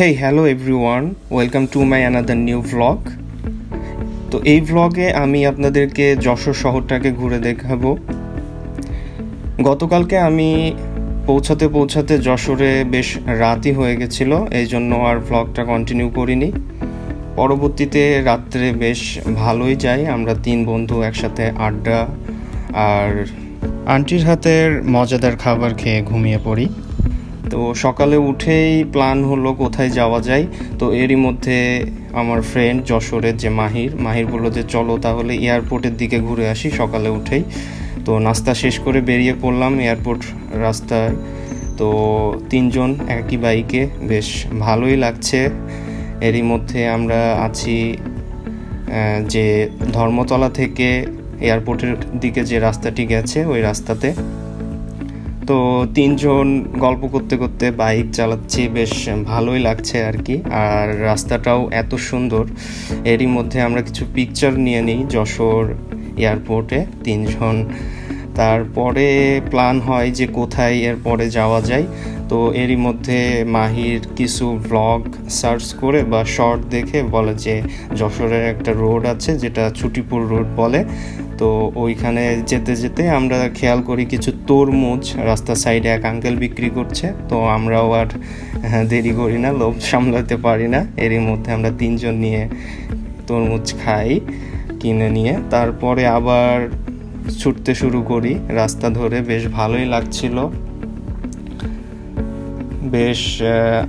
Hey hello everyone welcome to my another new vlog তো এই ভ্লগে আমি আপনাদেরকে যশোর শহরটাকে ঘুরে দেখাবো। গতকালকে আমি পৌঁছাতে পৌঁছাতে যশোরে বেশ রাতই হয়ে গেছিল এই জন্য আর ভ্লগটা কন্টিনিউ করিনি। পরবর্তীতে রাত্রে বেশ ভালোই যাই আমরা তিন বন্ধু একসাথে আড্ডা আর আন্টির হাতের মজাদার খাবার খেয়ে ঘুমিয়ে পড়ি। তো সকালে উঠেই প্ল্যান হলো কোথায় যাওয়া যায়। তো এরই মধ্যে আমার ফ্রেন্ড যশোরের যে মাহির মাহির বলল যে চলো তাহলে এয়ারপোর্টের দিকে ঘুরে আসি সকালে উঠেই। তো নাস্তা শেষ করে বেরিয়ে পড়লাম এয়ারপোর্ট রাস্তায়। তো তিনজন একই বাইকে বেশ ভালোই লাগছে। এরই মধ্যে আমরা আছি যে ধর্মতলা থেকে এয়ারপোর্টের দিকে যে রাস্তাটি গেছে, ওই রাস্তাতে। তো তিনজন গল্প করতে করতে বাইক চালাচ্ছি, বেশ ভালোই লাগছে আর কি। আর রাস্তাটাও এত সুন্দর। এরই মধ্যে আমরা কিছু পিকচার নিয়ে নিই যশোর এয়ারপোর্টে তিনজন। তারপরে প্ল্যান হয় যে কোথায় এরপরে যাওয়া যায়। তো এরই মধ্যে মাহির কিছু ব্লগ সার্চ করে বা শর্ট দেখে বলে যে যশোরের একটা রোড আছে যেটা ছুটিপুর রোড বলে। তো ওইখানে যেতে যেতে আমরা খেয়াল করি কিছু তরমুজ রাস্তার সাইডে এক আঙ্কেল বিক্রি করছে। তো আমরাও আর হ্যাঁ, দেরি করি না লোভ সামলাতে পারি না। এরই মধ্যে আমরা তিনজন নিয়ে তরমুজ খাই কিনে নিয়ে। তারপরে আবার ছুটতে শুরু করি রাস্তা ধরে। বেশ ভালোই লাগছিল। বেশ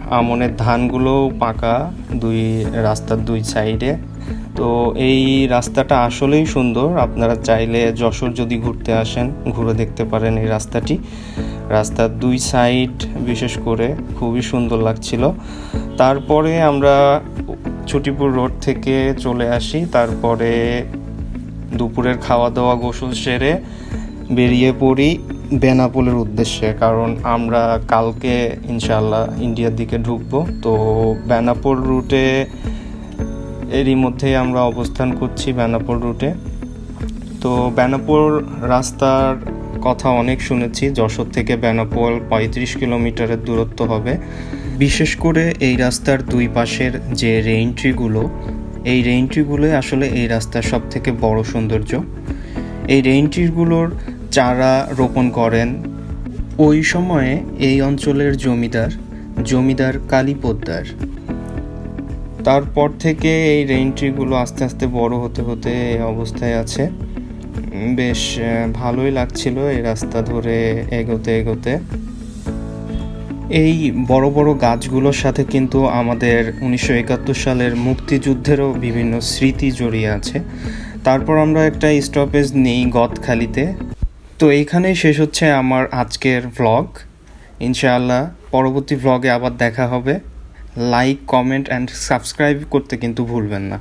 আমনের ধানগুলো পাকা দুই রাস্তার দুই সাইডে। তো এই রাস্তাটা আসলেই সুন্দর। আপনারা চাইলে যশোর যদি ঘুরতে আসেন, ঘুরে দেখতে পারেন এই রাস্তাটি। রাস্তার দুই সাইড বিশেষ করে খুবই সুন্দর লাগছিল। তারপরে আমরা ছুটিপুর রোড থেকে চলে আসি। তারপরে দুপুরের খাওয়া দাওয়া গোসল সেরে বেরিয়ে পড়ি। বেনাপোলের উদ্দেশ্যে, কারণ আমরা কালকে ইনশাল্লাহ ইন্ডিয়ার দিকে ঢুকবো। তো বেনাপোল রুটে, এরই মধ্যে আমরা অবস্থান করছি বেনাপোল রুটে। তো বেনাপোল রাস্তার কথা অনেক শুনেছি, যশোর থেকে বেনাপোল পঁয়ত্রিশ কিলোমিটারের দূরত্ব হবে। বিশেষ করে এই রাস্তার দুই পাশের যে রেইনট্রিগুলো, এই রেইনট্রিগুলোই আসলে এই রাস্তার সব থেকে বড় সৌন্দর্য। এই রেইনট্রিগুলোর চারা রোপণ করেন। ওই সময়ে এই অঞ্চলের জমিদার জমিদার কালী পোদ্দার। তারপর থেকে এই রেইনট্রিগুলো আস্তে আস্তে বড় হতে হতে অবস্থায় আছে। বেশ ভালোই লাগছিল এই রাস্তা ধরে এগোতে এগোতে। এই বড় বড় গাছগুলোর সাথে কিন্তু আমাদের উনিশশো একাত্তর সালের মুক্তিযুদ্ধেরও বিভিন্ন স্মৃতি জড়িয়ে আছে। তারপর আমরা একটা স্টপেজ নিই গদখালিতে। তো এইখানেই শেষ হচ্ছে আমার আজকের ভ্লগ ইনশাআল্লাহ পরবর্তী ভ্লগে আবার দেখা হবে। লাইক কমেন্ট অ্যান্ড সাবস্ক্রাইব করতে কিন্তু ভুলবেন না।